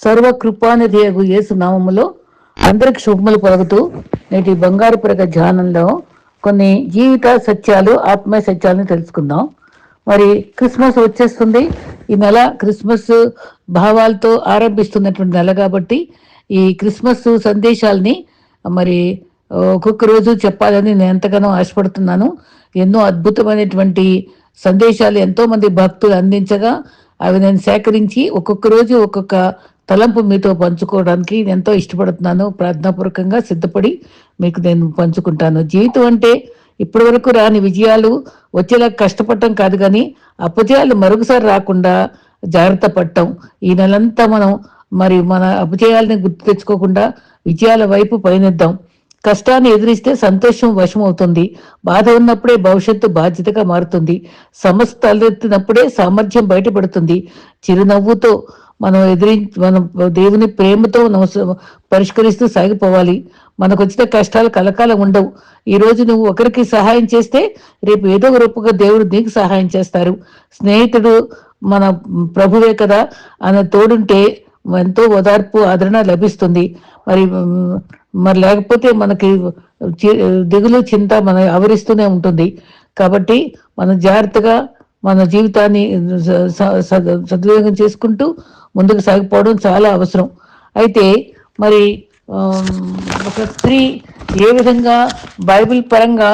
సర్వ కృపానిధియగు యేసు నామములో అందరికి శుభములు పలుకుతూ నేటి బంగారు పరగ ధ్యానంలో కొన్ని జీవిత సత్యాలు ఆత్మీయ సత్యాలను తెలుసుకుందాం. మరి క్రిస్మస్ వచ్చేస్తుంది. ఈ నెల క్రిస్మస్ భావాలతో ఆరంభిస్తున్నటువంటి నెల కాబట్టి ఈ క్రిస్మస్ సందేశాల్ని మరి ఒక్కొక్క రోజు చెప్పాలని నేను ఎంతగానో ఆశపడుతున్నాను. ఎన్నో అద్భుతమైనటువంటి సందేశాలు ఎంతో మంది భక్తులు అందించగా అవి నేను సేకరించి ఒక్కొక్క రోజు ఒక్కొక్క తలంపు మీతో పంచుకోవడానికి ఎంతో ఇష్టపడుతున్నాను. ప్రార్థనాపూర్వకంగా సిద్ధపడి మీకు నేను పంచుకుంటాను. జీవితం అంటే ఇప్పటి వరకు రాని విజయాలు వచ్చేలా కష్టపడటం కాదు కానీ అపజయాలు మరొకసారి రాకుండా జాగ్రత్త పడటం. ఈ నెలంతా మనం మరి మన అపజయాలని గుర్తు తెచ్చుకోకుండా విజయాల వైపు పయనిద్దాం. కష్టాన్ని ఎదిరిస్తే సంతోషం వశమవుతుంది. బాధ ఉన్నప్పుడే భవిష్యత్తు బాధ్యతగా మారుతుంది. సమస్య తలెత్తినప్పుడే సామర్థ్యం బయటపడుతుంది. చిరునవ్వుతో మనం ఎదిరి మనం దేవుని ప్రేమతో పరిష్కరిస్తూ సాగిపోవాలి. మనకు వచ్చిన కష్టాలు కలకాలం ఉండవు. ఈ రోజు నువ్వు ఒకరికి సహాయం చేస్తే రేపు ఏదో ఒక రూపంగా దేవుడు నీకు సహాయం చేస్తారు. స్నేహితుడు మన ప్రభువే కదా ఆయన తోడుంటే ఎంతో ఓదార్పు ఆదరణ లభిస్తుంది. మరి మరి లేకపోతే మనకి దిగులు చింత మన ఆవరిస్తూనే ఉంటుంది. కాబట్టి మనం జాగ్రత్తగా మన జీవితాన్ని స- స- సద్వినియోగం చేసుకుంటూ ముందుకు సాగిపోవడం చాలా అవసరం. అయితే మరి ఒక స్త్రీ ఏ విధంగా బైబిల్ పరంగా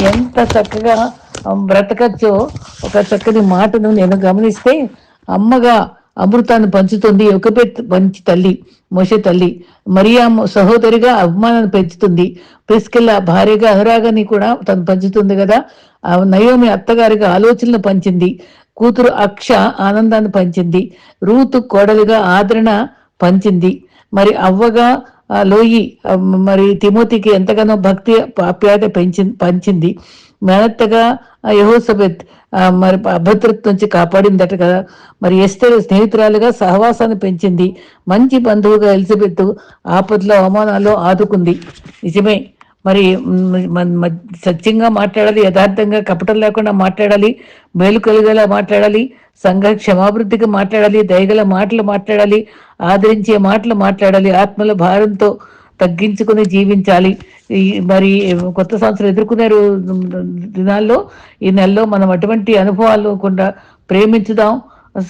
ఎంత చక్కగా బ్రతకచ్చో ఒక చక్కని మాటను నేను గమనిస్తే అమ్మగా అమృతాన్ని పంచుతుంది ఒక మంచి తల్లి మోషే తల్లి. మరియా సహోదరిగా అభిమానాన్ని పెంచుతుంది. ప్రిస్కిల్ల భార్యగా అనురాగాన్ని కూడా తను పంచుతుంది కదా. నయోమి అత్తగారిగా ఆలోచనలు పంచింది. కూతురు అక్ష ఆనందాన్ని పంచింది. రూతు కోడలుగా ఆదరణ పంచింది. మరి అవ్వగా లోయి మరి తిమోతికి ఎంతగానో భక్తి ఆప్యాయత పెంచి పంచింది. మేనత్తగా యహోసబెత్ మరి అభద్రత నుంచి కాపాడిందట కదా. మరి ఎస్తేరు స్నేహితురాలుగా సహవాసాన్ని పెంచింది. మంచి బంధువుగా ఎలిజబెత్ ఆపదలో అవమానాల్లో ఆదుకుంది. నిజమే. మరి మ- సత్యంగా మాట్లాడాలి యథార్థంగా కపటం లేకుండా మాట్లాడాలి మేలు కలిగేలా మాట్లాడాలి సంఘ క్షమాభివృద్ధికి మాట్లాడాలి దయగల మాటలు మాట్లాడాలి ఆదరించే మాటలు మాట్లాడాలి ఆత్మల భారంతో తగ్గించుకుని జీవించాలి. ఈ మరి కొత్త సంవత్సరం ఎదుర్కొనే దినాల్లో ఈ నెలలో మనం అటువంటి అనుభవాలు కూడా ప్రేమించుదాం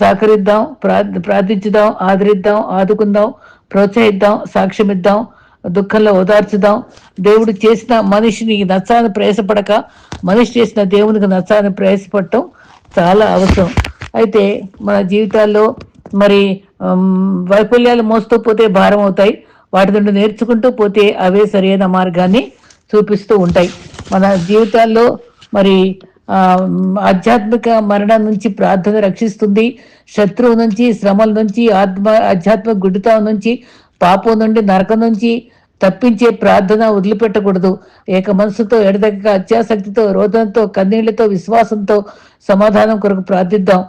సహకరిద్దాం ప్రార్థ ప్రార్థించుదాం ఆదరిద్దాం ఆదుకుందాం ప్రోత్సహిద్దాం సాక్ష్యమిద్దాం దుఃఖంలో ఓదార్చుదాం. దేవుడు చేసిన మనిషిని నచ్చాలని ప్రయాసపడక మనిషి చేసిన దేవునికి నచ్చాలని ప్రయాసపడటం చాలా అవసరం. అయితే మన జీవితాల్లో మరి వైఫల్యాలు మోస్తూ పోతే భారం అవుతాయి. వాటి నుండి నేర్చుకుంటూ పోతే అవే సరైన మార్గాన్ని చూపిస్తూ ఉంటాయి. మన జీవితాల్లో మరి ఆధ్యాత్మిక మరణం నుంచి ప్రార్థన రక్షిస్తుంది. శత్రువు నుంచి శ్రమల నుంచి ఆత్మ ఆధ్యాత్మిక గుడితం నుంచి పాపం నుండి నరకం నుంచి తప్పించే ప్రార్థన వదిలిపెట్టకూడదు. ఏక మనసుతో ఎడదగ్గ అత్యాసక్తితో రోదనతో కన్నీళ్ళతో విశ్వాసంతో సమాధానం కొరకు ప్రార్థిద్దాం.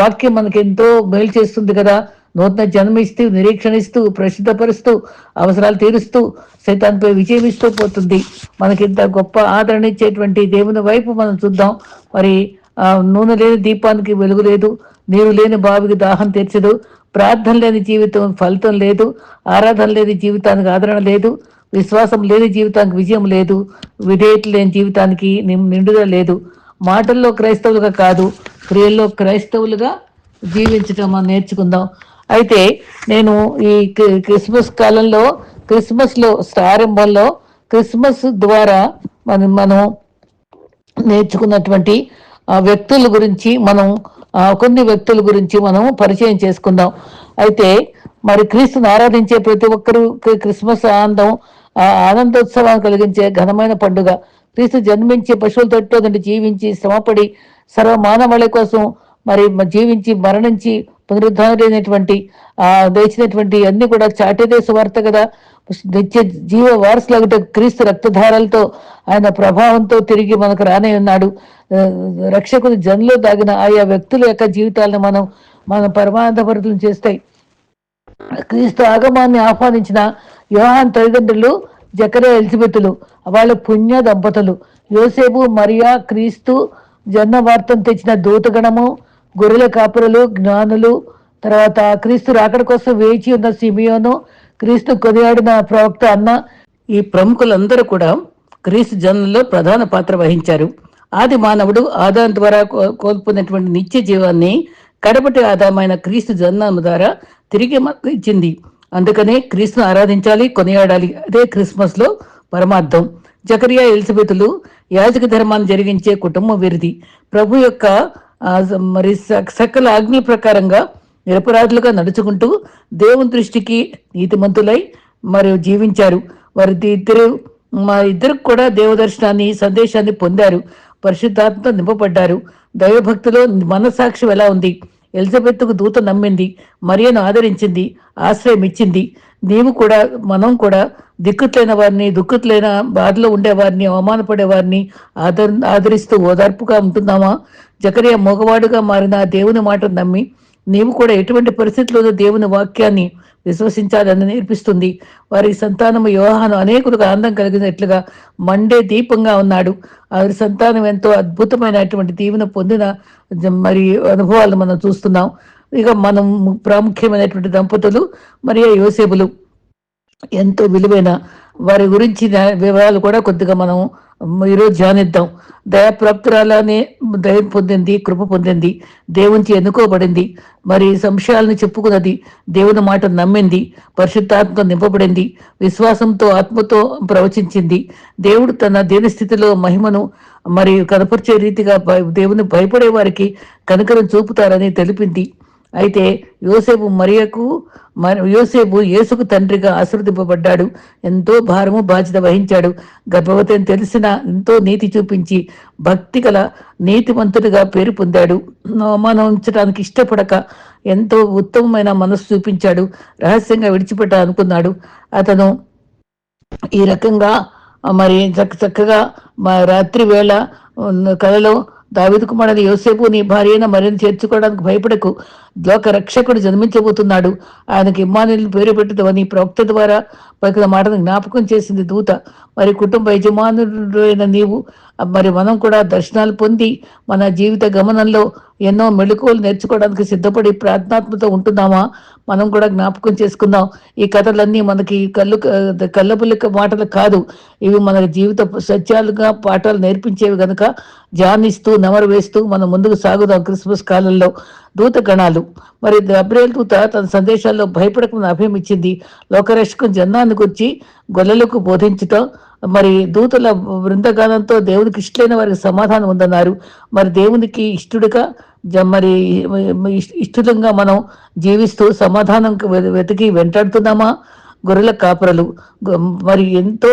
వాక్యం మనకి ఎంతో మేలు చేస్తుంది కదా. నూతన జన్మిస్తూ నిరీక్షణిస్తూ ప్రసిద్ధపరుస్తూ అవసరాలు తీరుస్తూ సైతాన్పై విజయం ఇస్తూ పోతుంది. మనకి ఇంత గొప్ప ఆదరణ ఇచ్చేటువంటి దేవుని వైపు మనం చూద్దాం. మరి నూనె లేని దీపానికి వెలుగు లేదు. నీరు లేని బావికి దాహం తీర్చదు. ప్రార్థన లేని జీవితం ఫలితం లేదు. ఆరాధన లేని జీవితానికి ఆదరణ లేదు. విశ్వాసం లేని జీవితానికి విజయం లేదు. విధేయత లేని జీవితానికి నిం- లేదు. మాటల్లో క్రైస్తవులుగా కాదు క్రియల్లో క్రైస్తవులుగా జీవించటం మనం నేర్చుకుందాం. అయితే నేను ఈ క్రి- క్రిస్మస్ కాలంలో క్రిస్మస్లో ప్రారంభంలో క్రిస్మస్ ద్వారా మనం మనం నేర్చుకున్నటువంటి ఆ వ్యక్తుల గురించి మనం కొన్ని వ్యక్తుల గురించి మనం పరిచయం చేసుకుందాం. అయితే మరి క్రీస్తుని ఆరాధించే ప్రతి ఒక్కరూ క్రిస్మస్ ఆనందం ఆ ఆనందోత్సవాన్ని కలిగించే ఘనమైన పండుగ. క్రీస్తు జన్మించి పశువుల తొట్టిలో నుండి జీవించి శ్రమపడి సర్వ మానవాళి కోసం మరి జీవించి మరణించి పునరుద్ధరణైనటువంటి ఆ లేచినటువంటి అన్ని కూడా చాటేదే సువార్త కదా. నిత్య జీవ వారసులగట క్రీస్తు రక్తధారాలతో ఆయన ప్రభావంతో తిరిగి మనకు రానే ఉన్నాడు. రక్షకుని జన్లో దాగిన ఆయా వ్యక్తుల యొక్క జీవితాలను మనం మన పరమానందభరితం చేస్తాయి క్రీస్తు ఆగమాన్ని ఆహ్వానించిన యోహాన్ తల్లిదండ్రులు జకరే ఎలిజబెతులు వాళ్ళ పుణ్య దంపతులు. యోసేపు మరియా క్రీస్తు జన్మ వార్తను తెచ్చిన దూతగణము గొర్రెల కాపురలు జ్ఞానులు తర్వాత క్రీస్తు రాకడ కోసం వేచి ఉన్న సిమియోను క్రీస్తు కొనియాడిన ప్రవక్త అన్న ఈ ప్రముఖులందరూ కూడా క్రీస్తు జనంలో ప్రధాన పాత్ర వహించారు. ఆది మానవుడు ఆదాం ద్వారా కో- కోల్పోయినటువంటి నిత్య జీవాన్ని కడపటి ఆదామైన క్రీస్తు జన్మ ద్వారా తిరిగి మనకు ఇచ్చింది. అందుకనే క్రీస్తును ఆరాధించాలి కొనియాడాలి. అదే క్రిస్మస్లో పరమార్థం. జకరియా ఎలిజబెతులు యాజక ధర్మాన్ని జరిగించే కుటుంబం వీరిది. ప్రభు యొక్క మరి సకల ఆజ్ఞ ప్రకారంగా నిరపరాధులుగా నడుచుకుంటూ దేవుని దృష్టికి నీతిమంతులై మరియు జీవించారు. వారి ఇద్దరు మా ఇద్దరికి కూడా దేవదర్శనాన్ని సందేశాన్ని పొందారు. పరిశుద్ధాత్మతో నింపబడ్డారు. దైవభక్తిలో మనసాక్ష్యం ఎలా ఉంది? ఎలిజబెత్కు దూత నమ్మింది. మరియను ఆదరించింది. ఆశ్రయం ఇచ్చింది. నీవు కూడా మనం కూడా దిక్కుట్లైన వారిని దుక్కుట్లైన బాధలో ఉండేవారిని అవమానపడే వారిని ఆదర ఆదరిస్తూ ఓదార్పుగా ఉంటున్నామా? జకరియా మగవాడుగా మారిన ఆ దేవుని మాట నమ్మి నీవు కూడా ఎటువంటి పరిస్థితుల్లోనూ దేవుని వాక్యాన్ని విశ్వసించాలని నేర్పిస్తుంది. వారి సంతానము యోహాను అనేకులకు ఆనందం కలిగినట్లుగా మండే దీపంగా ఉన్నాడు. వారి సంతానం ఎంతో అద్భుతమైనటువంటి దీవెన పొందిన మరి అనుభవాలు మనం చూస్తున్నాం. ఇక మనం ప్రాముఖ్యమైనటువంటి దంపతులు మరియు యోసేపులు. ఎంతో విలువైన వారి గురించిన వివరాలు కూడా కొద్దిగా మనం ఈరోజు ధ్యానిద్దాం దయాప్రాప్తురాలనే దయ పొందింది కృప పొందింది దేవునికి ఎన్నుకోబడింది. మరి సంశయాలను చెప్పుకున్నది దేవుని మాట నమ్మింది పరిశుద్ధాత్మతో నింపబడింది విశ్వాసంతో ఆత్మతో ప్రవచించింది. దేవుడు తన దీనస్థితిలో మహిమను మరి కనపరిచే రీతిగా భయ- దేవుని భయపడే వారికి కనికరం చూపుతారని తెలిపింది. అయితే యోసేపు మరియకు యోసేపు యేసుకు తండ్రిగా ఆశీర్వదింపబడ్డాడు. ఎంతో భారము బాధ్యత వహించాడు. గర్భవతి అని తెలిసిన ఎంతో నీతి చూపించి భక్తి గల నీతిమంతుడిగా పేరు పొందాడు. అవమానం ఉంచడానికి ఇష్టపడక ఎంతో ఉత్తమమైన మనస్సు చూపించాడు. రహస్యంగా విడిచిపెట్ట అనుకున్నాడు. అతను ఈ రకంగా మరి చక్క చక్కగా మా రాత్రి వేళ కలలో దావిదు కుమారుడు యోసేపు నీ భార్య అయిన మరిని చేర్చుకోవడానికి భయపడకు. లోక రక్షకుడు జన్మించబోతున్నాడు. ఆయనకి ఇమ్మానులు పేరు పెట్టుదని ప్రవక్త ద్వారా పలికిన మాటను జ్ఞాపకం చేసింది దూత. మరి కుటుంబ యజమానుడైన నీవు మరి మనం కూడా దర్శనాలు పొంది మన జీవిత గమనంలో ఎన్నో మెళుకువలు నేర్చుకోవడానికి సిద్ధపడి ప్రార్థనాత్మతో ఉంటున్నామా? మనం కూడా జ్ఞాపకం చేసుకుందాం. ఈ కథలన్నీ మనకి కళ్ళు కళ్ళపుల్లిక మాటలు కాదు. ఇవి మన జీవిత సత్యాలుగా పాఠాలు నేర్పించేవి గనుక ధ్యానిస్తూ నెమరు వేస్తూ మనం ముందుకు సాగుదాం క్రిస్మస్ కాలంలో. దూత గణాలు. మరి అబ్రేల్ దూత తన సందేశాల్లో భయపడకుండా అభయం ఇచ్చింది. లోకరక్షకం జన్నాన్ని గురించి గొల్లలకు బోధించటం. మరి దూతల బృందగానంతో దేవునికి ఇష్టలైన వారికి సమాధానం ఉందన్నారు. మరి దేవునికి ఇష్టడుగా మరి ఇష్ట- ఇష్టంగా మనం జీవిస్తూ సమాధానం వె- వెతికి వెంటాడుతున్నామా? గొర్రెల కాపరలు. మరి ఎంతో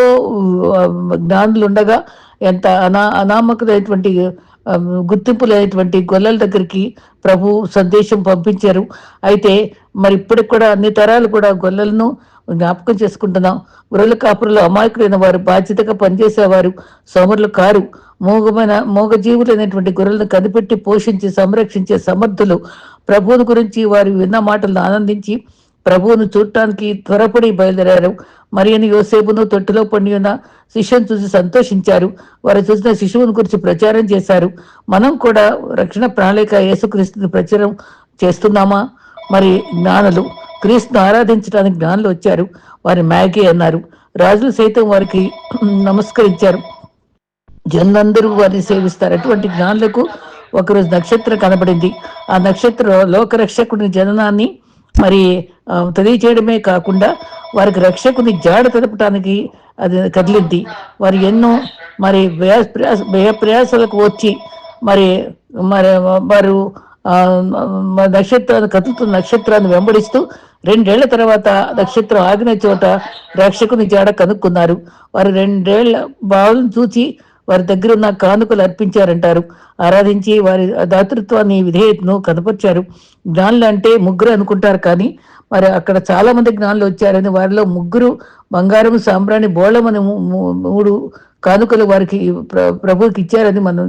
జ్ఞానులు ఉండగా ఎంత అనా అనామకమైనటువంటి ఆ, గుర్తింపు లేనటువంటి గొల్లల దగ్గరికి ప్రభు సందేశం పంపించారు. అయితే మరి ఇప్పటికి కూడా అన్ని తరాలు కూడా గొల్లలను జ్ఞాపకం చేసుకుంటున్నాం. గొర్రెల కాపురులు అమాయకులైన వారు బాధ్యతగా పనిచేసేవారు సోమరులు కారు. మూగమైన మూగజీవులైనటువంటి గొర్రెలను కనిపెట్టి పోషించి సంరక్షించే సమర్థులు. ప్రభువుని గురించి వారు విన్న మాటలను ఆనందించి ప్రభువును చూడటానికి త్వరపడి బయలుదేరారు. మరియను యోసేపును తొట్టిలో పండి ఉన్న శిష్యుని చూసి సంతోషించారు. వారు చూసిన శిశువుని గురించి ప్రచారం చేశారు. మనం కూడా రక్షణ ప్రణాళిక యేసుక్రీస్తుని ప్రచారం చేస్తున్నామా? మరి జ్ఞానులు క్రీస్తును ఆరాధించడానికి జ్ఞానులు వచ్చారు. వారి మ్యాగీ అన్నారు. రాజులు సైతం వారికి నమస్కరించారు. జనులందరూ వారిని సేవిస్తారు. అటువంటి జ్ఞానులకు ఒకరోజు నక్షత్రం కనబడింది. ఆ నక్షత్రం లోకరక్షకుని జననాన్ని మరి తెలియచేయడమే కాకుండా వారికి రక్షకుని జాడ తెలపటానికి అది కదిలింది. వారు ఎన్నో మరి వ్యయ ప్రయాస వ్యయ ప్రయాసాలకు వచ్చి మరి మరి వారు నక్షత్రాన్ని కదులుతున్న నక్షత్రాన్ని వెంబడిస్తూ రెండేళ్ళ తర్వాత నక్షత్రం ఆగిన చోట రక్షకుని జాడ కనుక్కున్నారు. వారు రెండేళ్ళ భావం చూచి వారి దగ్గర ఉన్న కానుకలు అర్పించారంటారు. ఆరాధించి వారి దాతృత్వాన్ని విధేయతను కనపరిచారు. జ్ఞానులు అంటే ముగ్గురు అనుకుంటారు కానీ మరి అక్కడ చాలా మంది జ్ఞానులు వచ్చారని వారిలో ముగ్గురు బంగారం సాంబ్రాణి బోళం మూ- మూడు కానుకలు వారికి ప్ర- ప్రభువుకి ఇచ్చారని మనం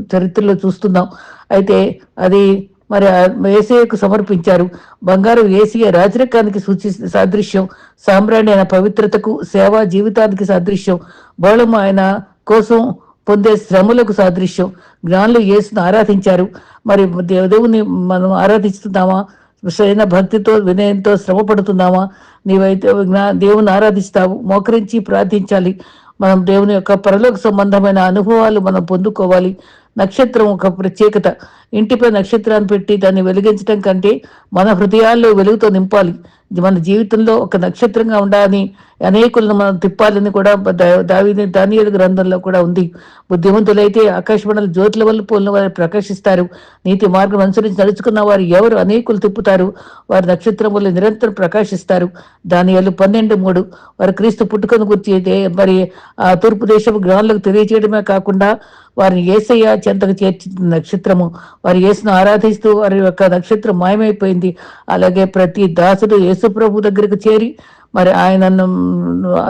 చరిత్రలో చూస్తున్నాం. అయితే అది మరి ఏసీఏకు సమర్పించారు. బంగారం ఏసీఏ రాజరికానికి సూచి సాదృశ్యం సామ్రాణి అయిన పవిత్రతకు సేవా జీవితానికి సాదృశ్యం బలం ఆయన కోసం పొందే శ్రమలకు సాదృశ్యం జ్ఞానులు యేసును ఆరాధించారు. మరి దేవ- దేవుని మనం ఆరాధిస్తున్నామా? సరైన భక్తితో వినయంతో శ్రమ పడుతున్నామా నీవైతే జ్ఞా- దేవుని ఆరాధిస్తావు మోకరించి ప్రార్థించాలి. మనం దేవుని యొక్క పరలోక సంబంధమైన అనుభవాలు మనం పొందుకోవాలి. నక్షత్రం ఒక ప్రత్యేకత. ఇంటిపై నక్షత్రాన్ని పెట్టి దాన్ని వెలిగించడం కంటే మన హృదయాల్లో వెలుగుతో నింపాలి. మన జీవితంలో ఒక నక్షత్రంగా ఉండాలని అనేకులను మనం తిప్పాలని కూడా దా- దానియలు గ్రంథంలో కూడా ఉంది. బుద్ధిమంతులైతే ఆకాశమండల జ్యోతుల వల్ల పోలిన వారు ప్రకాశిస్తారు. నీతి మార్గం అనుసరించి నడుచుకున్న వారు ఎవరు అనేకులు తిప్పుతారు. వారి నక్షత్రం వల్ల నిరంతరం ప్రకాశిస్తారు. దానియాలు పన్నెండు మూడు. వారు క్రీస్తు పుట్టుకను గుర్చి మరి ఆ తూర్పు దేశపు గ్రహాలకు తెలియజేయడమే కాకుండా వారిని ఏసయ్య చెంతకు చేర్చిన నక్షత్రము. వారు యేసును ఆరాధిస్తూ వారి యొక్క నక్షత్రం మాయమైపోయింది. అలాగే ప్రతి దాసుడు యేసుప్రభు దగ్గరకు చేరి మరి ఆయనను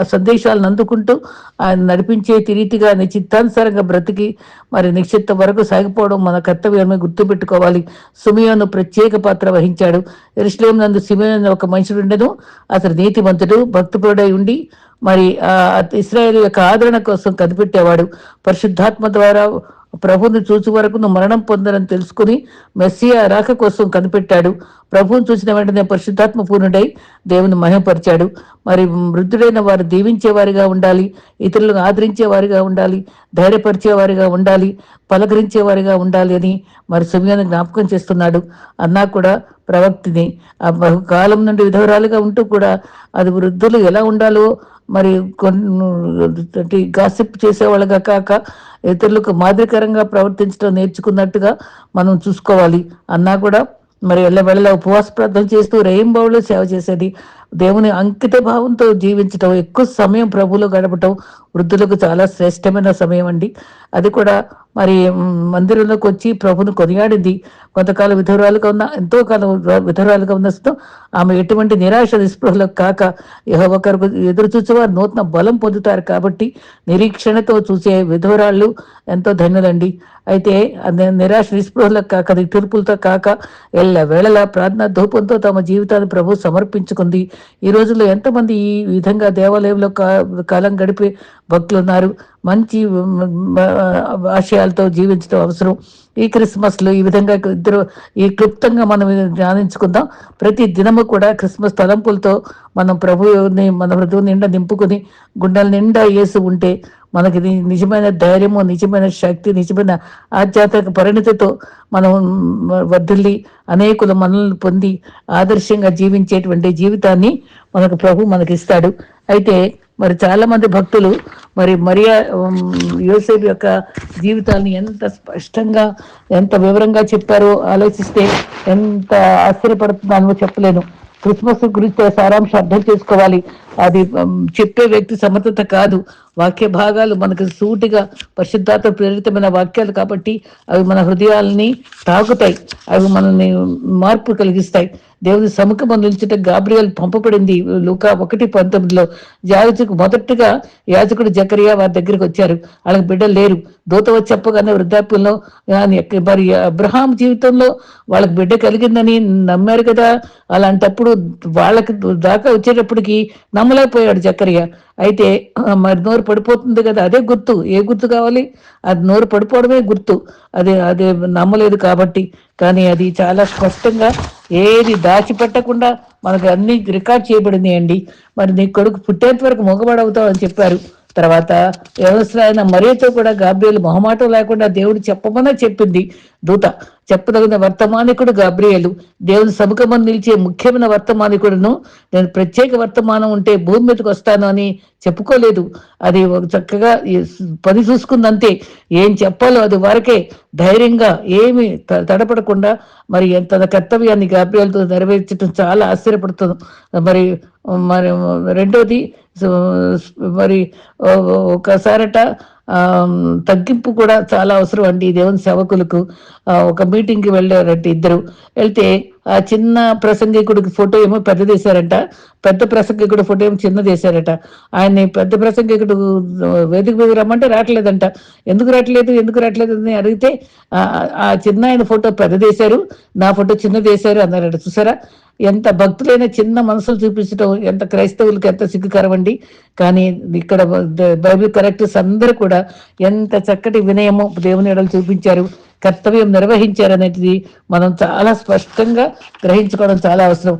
సందేశాలను అందుకుంటూ ఆయన నడిపించే తిరీతిగా నిశ్చిత్తానుసారంగా బ్రతికి మరి నిశ్చిత వరకు సాగిపోవడం మన కర్తవ్యమే గుర్తుపెట్టుకోవాలి. సుమియోను ప్రత్యేక పాత్ర వహించాడు. ఎరుసలేం నందు సిమియోను ఒక మనుషుడు ఉండదు అతడు నీతిమంతుడు భక్తిపరుడై ఉండి మరి ఆ ఇస్రాయేల్ యొక్క ఆదరణ కోసం కనిపెట్టేవాడు. పరిశుద్ధాత్మ ద్వారా ప్రభుని చూసి వరకు నువ్వు మరణం పొందనని తెలుసుకుని మెస్సియా రాక కోసం కనిపెట్టాడు. ప్రభువుని చూసిన వెంటనే పరిశుద్ధాత్మ పూర్ణుడై దేవుని మహిమపరిచాడు. మరి వృద్ధుడైన వారు దీవించేవారిగా ఉండాలి ఇతరులను ఆదరించే వారిగా ఉండాలి ధైర్యపరిచేవారిగా ఉండాలి పలకరించేవారిగా ఉండాలి అని మరి సమయాన్ని జ్ఞాపకం చేస్తున్నాడు. అన్నా కూడా ప్రవక్తిని. ఆ బహుకాలం నుండి విధవరాలుగా ఉంటూ కూడా అది వృద్ధులు ఎలా ఉండాలో మరి కొన్ని గాసిప్ చేసేవాళ్ళగా కాక ఇతరులకు మాదిరికరంగా ప్రవర్తించడం నేర్చుకున్నట్టుగా మనం చూసుకోవాలి. అన్నా కూడా మరి ఎల్లవెళ్ళ ఉపవాస ప్రార్థన చేస్తూ రెయింబౌళ్ళు సేవ చేసేది. దేవుని అంకిత భావంతో జీవించటం ఎక్కువ సమయం ప్రభులో గడపటం వృద్ధులకు చాలా శ్రేష్టమైన సమయం అండి. అది కూడా మరి మందిరంలోకి వచ్చి ప్రభును కొనియాడింది. కొంతకాలం విధురాలుగా ఉన్న ఎంతో కాలం విధురాలుగా ఉన్న స్థితం ఆమె ఎటువంటి నిరాశ నిస్పృహలకు కాక ఒకరికి ఎదురు చూసేవారు నూతన బలం పొందుతారు కాబట్టి నిరీక్షణతో చూసే విధురాళ్ళు ఎంతో ధన్యులండి. అయితే నిరాశ నిస్పృహలకు కాక తీర్పులతో కాక ఎల్ల వేళలా ప్రార్థన ధూపంతో తమ జీవితాన్ని ప్రభు సమర్పించుకుంది. ఈ రోజుల్లో ఎంతమంది ఈ విధంగా దేవాలయంలో కా- కాలం గడిపే భక్తులు ఉన్నారు మంచి ఆశయాలతో జీవించడం అవసరం. ఈ క్రిస్మస్లు ఈ విధంగా ఇద్దరు ఈ క్లుప్తంగా మనం ధ్యానించుకుందాం. ప్రతి దినము కూడా క్రిస్మస్ తలంపులతో మనం ప్రభువుని మన హృదయం నిండా నింపుకుని గుండెల నిండా వేసి ఉంటే మనకి నిజమైన ధైర్యము నిజమైన శక్తి నిజమైన ఆధ్యాత్మిక పరిణతితో మనం వర్ధిల్లి అనేకుల మనల్ని పొంది ఆదర్శంగా జీవించేటువంటి జీవితాన్ని మనకు ప్రభు మనకి ఇస్తాడు అయితే మరి చాలా మంది భక్తులు మరి మరియా ఉమ్, యోసేపు యొక్క జీవితాన్ని ఎంత స్పష్టంగా ఎంత వివరంగా చెప్పారో ఆలోచిస్తే ఎంత ఆశ్చర్యపడుతున్నానో చెప్పలేను. క్రిస్మస్ గురించి సారాంశం అర్థం చేసుకోవాలి. అది చెప్పే వ్యక్తి సమర్థత కాదు. వాక్య భాగాలు మనకు సూటిగా పరిశుద్ధాత ప్రేరితమైన వాక్యాలు కాబట్టి అవి మన హృదయాల్ని తాకుతాయి. అవి మనల్ని మార్పు కలిగిస్తాయి. దేవుని సముఖం నిలిచిట గాబ్రియల్ పంపబడింది. లూకా ఒకటి పంతొమ్మిదిలో యాజకు మొదటగా యాజకుడు జకరియా వారి దగ్గరికి వచ్చారు. వాళ్ళకి బిడ్డలు లేరు. దూత వచ్చి చెప్పగానే వృద్ధాప్యంలో మరి అబ్రహాం జీవితంలో వాళ్ళకి బిడ్డ కలిగిందని నమ్మారు కదా. అలాంటప్పుడు వాళ్ళకి దాకా వచ్చేటప్పటికి నమ్మ నమ్మలేకపోయాడు జకరియా. అయితే మరి నోరు పడిపోతుంది కదా అదే గుర్తు. ఏ గుర్తు కావాలి? అది నోరు పడిపోవడమే గుర్తు. అదే అదే నమ్మలేదు కాబట్టి. కానీ అది చాలా స్పష్టంగా ఏది దాచిపెట్టకుండా మనకు అన్ని రికార్డ్ చేయబడింది అండి. మరి నీ కొడుకు పుట్టేంత వరకు మొగబడవుతావు అని చెప్పారు. తర్వాత వ్యవసాయ మరియతో కూడా గాబ్రియలు మొహమాటం లేకుండా దేవుడు చెప్పమనే చెప్పింది. దూత చెప్పదగిన వర్తమానికుడు గాబ్రియలు. దేవుని సముఖమని నిలిచే ముఖ్యమైన వర్తమానికుడును నేను ప్రత్యేక వర్తమానం ఉంటే భూమి మీదకి వస్తాను అని చెప్పుకోలేదు. అది ఒక చక్కగా పని చూసుకుందంతే. ఏం చెప్పాలో అది వరకే ధైర్యంగా ఏమి త- తడపడకుండా మరి తన కర్తవ్యాన్ని గాబ్రియాలతో నెరవేర్చడం చాలా ఆశ్చర్యపడుతుంది. మరి మరి రెండోది మరి ఒకసారట తగ్గింపు కూడా చాలా అవసరం అండి దేవుని సేవకులకు. ఒక మీటింగ్కి వెళ్ళారంటే ఇద్దరు. వెళ్తే ఆ చిన్న ప్రసంగికుడికి ఫోటో ఏమో పెద్దది వేశారంట పెద్ద ప్రసంగికుడు ఫోటో ఏమో చిన్నది వేశారట ఆయన్ని పెద్ద ప్రసంగికుడు వేదిక మీద రమ్మంటే రావట్లేదంట. ఎందుకు రావట్లేదు? ఎందుకు రావట్లేదు అని అడిగితే ఆ చిన్న ఆయన ఫోటో పెద్దది వేశారు నా ఫోటో చిన్నది వేశారు అన్నారట. చూసారా? ఎంత భక్తులైన చిన్న మనసులు చూపించడం ఎంత క్రైస్తవులకు ఎంత సిగ్గుకరం అండి. కానీ ఇక్కడ బైబిల్ కరెక్టర్స్ అందరూ కూడా ఎంత చక్కటి వినయము దేవుని ఎడలు చూపించారు. కర్తవ్యం నిర్వహించారనేది మనం చాలా స్పష్టంగా గ్రహించుకోవడం చాలా అవసరం.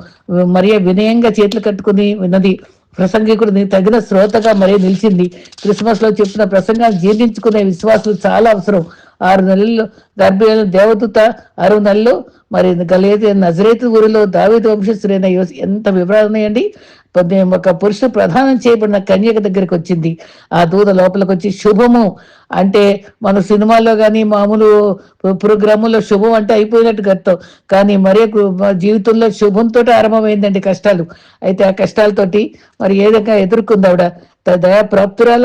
మరియు వినయంగా చేతులు కట్టుకుని విన్నది ప్రసంగికుడిని తగిన శ్రోతగా మరీ నిలిచింది. క్రిస్మస్లో చెప్పిన ప్రసంగాన్ని జీర్ణించుకునే విశ్వాసులు చాలా అవసరం. ఆరు నెలల్లో గర్భిణి దేవదూత ఆరు నెలలు మరి గలేదు నజరేతు ఊరిలో దావేది వంశస్థులైన ఎంత వివరాలు ఉన్నాయండి? పొద్దు- ఒక పురుషుడు ప్రధానం చేయబడిన కన్యక దగ్గరికి వచ్చింది. ఆ దూత లోపలికి వచ్చి శుభము. అంటే మన సినిమాల్లో కానీ మామూలు ప్రోగ్రాముల్లో శుభం అంటే అయిపోయినట్టు అర్థం కానీ మరి జీవితంలో శుభంతో ఆరంభమైందండి కష్టాలు. అయితే ఆ కష్టాలతోటి మరి ఏ విధంగా ఎదుర్కొంది ఆవిడ? త-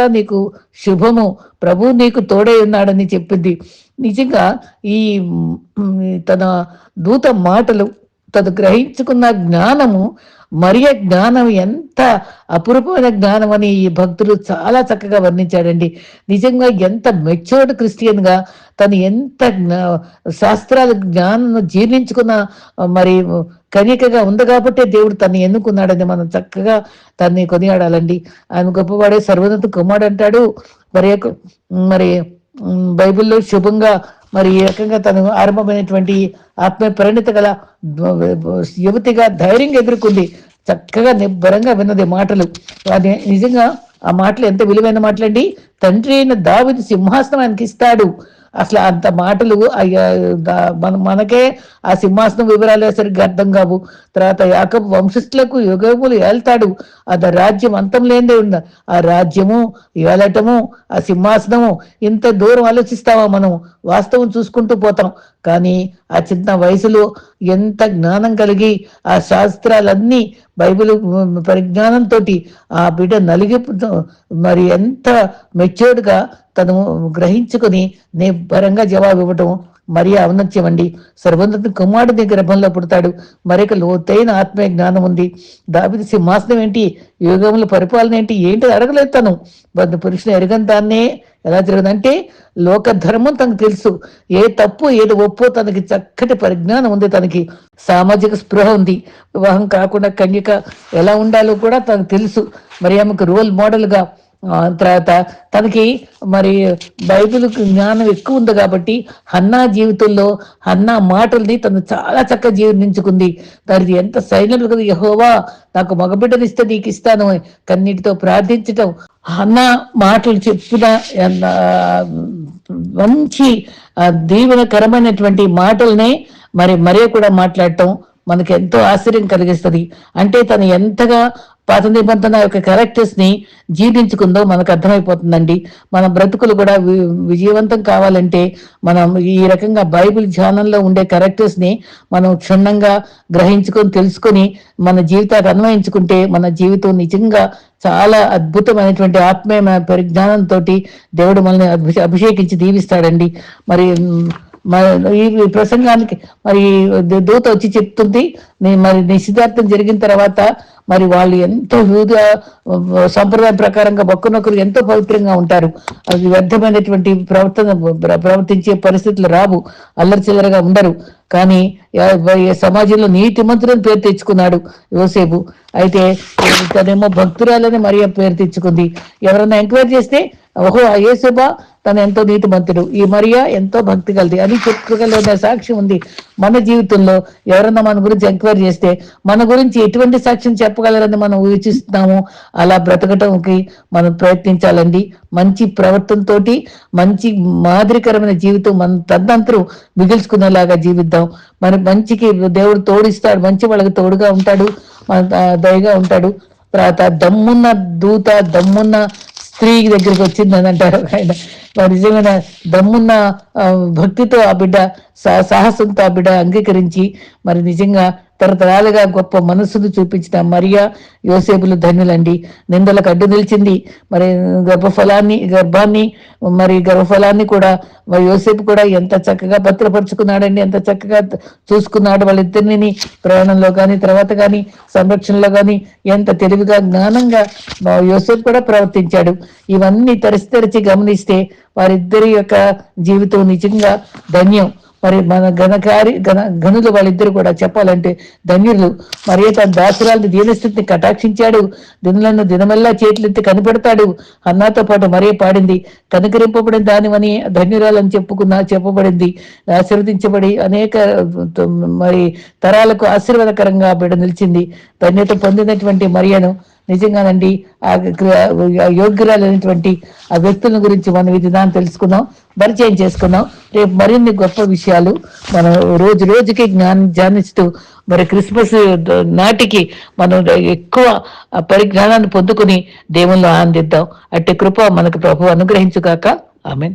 నీకు శుభము. ప్రభు నీకు తోడై ఉన్నాడని చెప్పింది. నిజంగా ఈ తన దూత మాటలు తను గ్రహించుకున్న జ్ఞానము మరియ జ్ఞానం ఎంత అపురూపమైన జ్ఞానం అని ఈ భక్తులు చాలా చక్కగా వర్ణించాడండి. నిజంగా ఎంత మెచ్యూర్డ్ క్రిస్టియన్గా తను ఎంత జ్ఞా- శాస్త్రాల జ్ఞానం జీర్ణించుకున్న మరి కనికగా ఉంది కాబట్టే దేవుడు తను ఎన్నుకున్నాడని మనం చక్కగా తన్ని కొనియాడాలండి. ఆయన గొప్పవాడే సర్వోన్నత కుమారుడు అంటాడు. మరి మరి బైబిల్లో శుభంగా మరి ఈ రకంగా తను ఆరంభమైనటువంటి ఆత్మ పరిణిత గల యువతిగా ధైర్యంగా ఎదుర్కొంది. చక్కగా నిబ్బరంగా విన్నది మాటలు. అది నిజంగా ఆ మాటలు ఎంత విలువైన మాటలండి. తండ్రి అయిన దావిది సింహాసనం ఆయనకి ఇస్తాడు. అసలు అంత మాటలు అయ్యా దా- మన మనకే ఆ సింహాసనం వివరాలు సరిగ్గా అర్థం కావు. తర్వాత యాకబ్ వంశస్థులకు యుగములు ఏళ్తాడు అది రాజ్యం అంతం లేనిదే ఉంది. ఆ రాజ్యము ఏలటము ఆ సింహాసనము ఇంత దూరం ఆలోచిస్తావా మనం? వాస్తవం చూసుకుంటూ పోతాం. కానీ ఆ చిన్న వయసులో ఎంత జ్ఞానం కలిగి ఆ శాస్త్రాలన్నీ బైబిల్ పరిజ్ఞానంతో ఆ బిడ్డ నలిగి మరి ఎంత మెచ్యూర్డ్గా తను గ్రహించుకుని నిబ్బరంగా జవాబు ఇవ్వటం మరి ఔన్నత్యం అండి సర్వోన్నత కుమారుడి గర్భంలో పుడతాడు. మరొక లోతైన ఆత్మీయ జ్ఞానం ఉంది. దావిది సింహాసనం ఏంటి? యుగముల పరిపాలన ఏంటి? ఏంటి? అడగలేదు తను. బద్ద పురుషుని ఎరగని దాన్నే ఎలా జరగదంటే లోక ధర్మం తనకు తెలుసు. ఏ తప్పు ఏది ఒప్పో తనకి చక్కటి పరిజ్ఞానం ఉంది తనకి. సామాజిక స్పృహ ఉంది. వివాహం కాకుండా కన్యక ఎలా ఉండాలో కూడా తనకు తెలుసు. మరి ఆమెకు రోల్ మోడల్గా తర్వాత తనకి మరి బైబిల్ జ్ఞానం ఎక్కువ ఉంది కాబట్టి హన్నా జీవితంలో హన్నా మాటల్ని తను చాలా చక్కగా జీర్ణించుకుంది. దానికి ఎంత సైన్యం కదా యహోవా నాకు మగబిడ్డనిస్తే నీకు ఇస్తాను కన్నీటితో ప్రార్థించటం అన్నా మాటలు చెప్పిన మంచి దీవనకరమైనటువంటి దీవెనకరమైనటువంటి మాటల్నే మరి మరే కూడా మాట్లాడటం మనకి ఎంతో ఆశ్చర్యం కలిగిస్తుంది. అంటే తను ఎంతగా పాత నిబంధన యొక్క క్యారెక్టర్స్ని జీర్ణించుకుందో మనకు అర్థమైపోతుందండి. మన బ్రతుకులు కూడా వి- విజయవంతం కావాలంటే మనం ఈ రకంగా బైబిల్ ధ్యానంలో ఉండే క్యారెక్టర్స్ని మనం క్షుణ్ణంగా గ్రహించుకొని తెలుసుకొని మన జీవితాన్ని అన్వయించుకుంటే మన జీవితం నిజంగా చాలా అద్భుతమైనటువంటి ఆత్మీయమైన పరిజ్ఞానంతో దేవుడు మనల్ని అభిషేకించి దీవిస్తాడండి. మరి ఈ ప్రసంగానికి మరి దూత వచ్చి చెప్తుంది మరి నిశ్చితార్థం జరిగిన తర్వాత మరి వాళ్ళు ఎంతో వివిధ సంప్రదాయం ప్రకారంగా ఒక్కనొకరు ఎంతో పవిత్రంగా ఉంటారు. అది వ్యర్థమైనటువంటి ప్రవర్తన ప్ర- ప్రవర్తించే పరిస్థితులు రావు. అల్లరి చిల్లరగా ఉండరు. కానీ సమాజంలో నీతి మంత్రులను పేరు తెచ్చుకున్నాడు యువసేపు అయితే తనేమో భక్తురాలని మరియ పేరు తెచ్చుకుంది. ఎవరైనా ఎంక్వైరీ చేస్తే ఓహో ఆ యేసుబా తను ఎంతో నీతిమంతుడు. ఈ మరియా ఎంతో భక్తి కలది. అని చెప్పుకోగలిగిన సాక్ష్యం ఉంది. మన జీవితంలో ఎవరన్నా మన గురించి ఎంక్వైరీ చేస్తే మన గురించి ఎటువంటి సాక్ష్యం చెప్పగలరని మనం ఊహిస్తున్నాము అలా బ్రతకటంకి మనం ప్రయత్నించాలండి. మంచి ప్రవర్తనతోటి మంచి మాదిరికరమైన జీవితం మన తదంతరం మిగిల్చుకునేలాగా జీవిద్దాం. మరి మంచికి దేవుడు తోడిస్తాడు. మంచి వాళ్ళకి తోడుగా ఉంటాడు. మన దయగా ఉంటాడు. తర్వాత దమ్మున్న దూత దమ్మున్న స్త్రీ దగ్గరికి వచ్చిందని అంటారు ఆయన. మరి నిజమైన దమ్మున్న భక్తితో ఆ బిడ్డ సాహసంతో ఆ బిడ్డ అంగీకరించి మరి నిజంగా తరతరాలుగా గొప్ప మనస్సును చూపించిన మరియా యోసేపులు ధన్యులండి. నిందలకు అడ్డు నిలిచింది. మరి గర్భఫలాన్ని గర్భాన్ని మరి గర్భఫలాన్ని కూడా మరి యోసేపు కూడా ఎంత చక్కగా భద్రపరుచుకున్నాడండి. ఎంత చక్కగా చూసుకున్నాడు వాళ్ళిద్దరిని ప్రయాణంలో కానీ తర్వాత కానీ సంరక్షణలో కానీ ఎంత తెలివిగా జ్ఞానంగా యోసేపు కూడా ప్రవర్తించాడు. ఇవన్నీ తెరిచి తెరిచి గమనిస్తే వారిద్దరి యొక్క జీవితం నిజంగా ధన్యం. మరి మన ఘనకారి ఘన ఘనులు వాళ్ళిద్దరు కూడా చెప్పాలంటే ధన్యులు. మరి తన దాసురాలని దీనస్థితిని కటాక్షించాడు. దినులను దినమల్లా చేతులెత్తి కనిపెడతాడు. అన్నాతో పాటు మరే పాడింది? కనుకరింపబడిన దానివని ధన్యురాలని చెప్పుకున్న చెప్పబడింది. ఆశీర్వదించబడి అనేక మరి తరాలకు ఆశీర్వాదకరంగా బిడ్డ నిలిచింది. ధన్యత పొందినటువంటి మరియను నిజంగానండి ఆ గ్ర- యోగ్యురాలైనటువంటి ఆ వ్యక్తుల గురించి మనం విధానం దినాన్ని తెలుసుకుందాం పరిచయం చేసుకుందాం. రేపు మరిన్ని గొప్ప విషయాలు మనం రోజు రోజుకి జ్ఞానం ధ్యానిస్తూ మరి క్రిస్మస్ నాటికి మనం ఎక్కువ పరిజ్ఞానాన్ని పొందుకుని దేవుళ్ళు ఆనందిద్దాం. అట్టి కృప మనకు ప్రభు అనుగ్రహించుగాక. ఆమెన్.